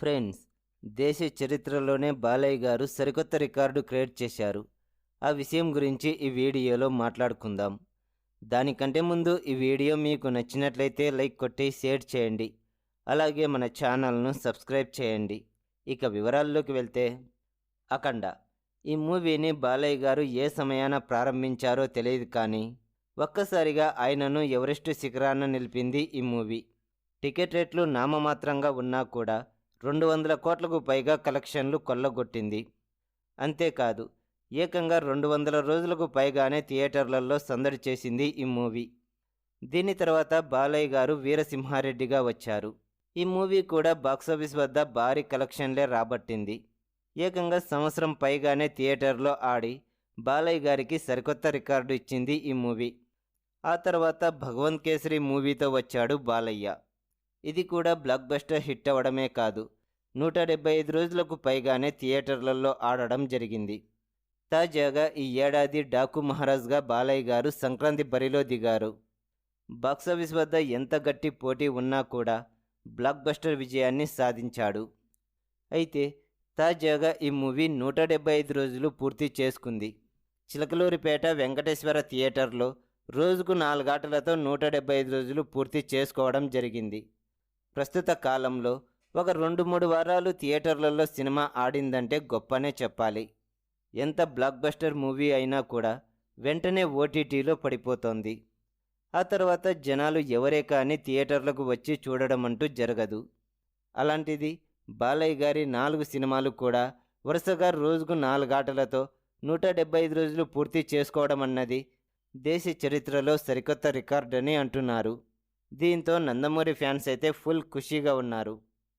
Friends దేశ చరిత్రలోనే బాలయ్య గారు సరికొత్త రికార్డు క్రియేట్ చేశారు. ఆ విషయం గురించి ఈ వీడియోలో మాట్లాడుకుందాం. దానికంటే ముందు ఈ వీడియో మీకు నచ్చినట్లయితే లైక్ కొట్టి షేర్ చేయండి. అలాగే మన ఛానల్ను సబ్స్క్రైబ్ చేయండి. ఇక వివరాల్లోకి వెళ్తే అఖండ. ఈ మూవీని బాలయ్య గారు ఏ సమయాన ప్రారంభించారో తెలియదు కానీ ఒక్కసారిగా ఆయనను ఎవరెస్ట్ శిఖరాన నిలిపింది ఈ మూవీ. టికెట్ రేట్లు నామమాత్రంగా ఉన్నా కూడా రెండు వందల కోట్లకు పైగా కలెక్షన్లు కొల్లగొట్టింది. అంతేకాదు ఏకంగా రెండు వందల రోజులకు పైగానే థియేటర్లలో సందడి చేసింది ఈ మూవీ. దీని తర్వాత బాలయ్య గారు వీరసింహారెడ్డిగా వచ్చారు. ఈ మూవీ కూడా బాక్సాఫీస్ వద్ద భారీ కలెక్షన్లే రాబట్టింది. ఏకంగా సంవత్సరం పైగానే థియేటర్లో ఆడి బాలయ్య గారికి సరికొత్త రికార్డు ఇచ్చింది ఈ మూవీ. ఆ తర్వాత భగవంత్ కేసరి మూవీతో వచ్చాడు బాలయ్య. ఇది కూడా బ్లాక్ బస్టర్ హిట్ అవ్వడమే కాదు. నూట డెబ్బై ఐదు రోజులకు పైగానే థియేటర్లలో ఆడడం జరిగింది. తాజాగా ఈ ఏడాది డాకు మహారాజ్గా బాలయ్య గారు సంక్రాంతి బరిలో దిగారు. బాక్సాఫీస్ వద్ద ఎంత గట్టి పోటీ ఉన్నా కూడా బ్లాక్ బస్టర్ విజయాన్ని సాధించాడు. అయితే తాజాగా ఈ మూవీ నూట డెబ్బై ఐదు రోజులు పూర్తి చేసుకుంది. చిలకలూరిపేట వెంకటేశ్వర థియేటర్లో రోజుకు నాలుగాటలతో నూట డెబ్బై ఐదు రోజులు పూర్తి చేసుకోవడం జరిగింది. ప్రస్తుత కాలంలో ఒక రెండు మూడు వారాలు థియేటర్లలో సినిమా ఆడిందంటే గొప్పనే చెప్పాలి. ఎంత బ్లాక్ బస్టర్ మూవీ అయినా కూడా వెంటనే ఓటీటీలో పడిపోతోంది. ఆ తర్వాత జనాలు ఎవరే కానీ థియేటర్లకు వచ్చి చూడడం అంటూ జరగదు. అలాంటిది బాలయ్య గారి నాలుగు సినిమాలు కూడా వరుసగా రోజుకు నాలుగాటలతో నూట డెబ్బై ఐదు రోజులు పూర్తి చేసుకోవడం అన్నది దేశ చరిత్రలో సరికొత్త రికార్డని అంటున్నారు. దీంతో నందమూరి ఫ్యాన్స్ అయితే ఫుల్ ఖుషీగా ఉన్నారు.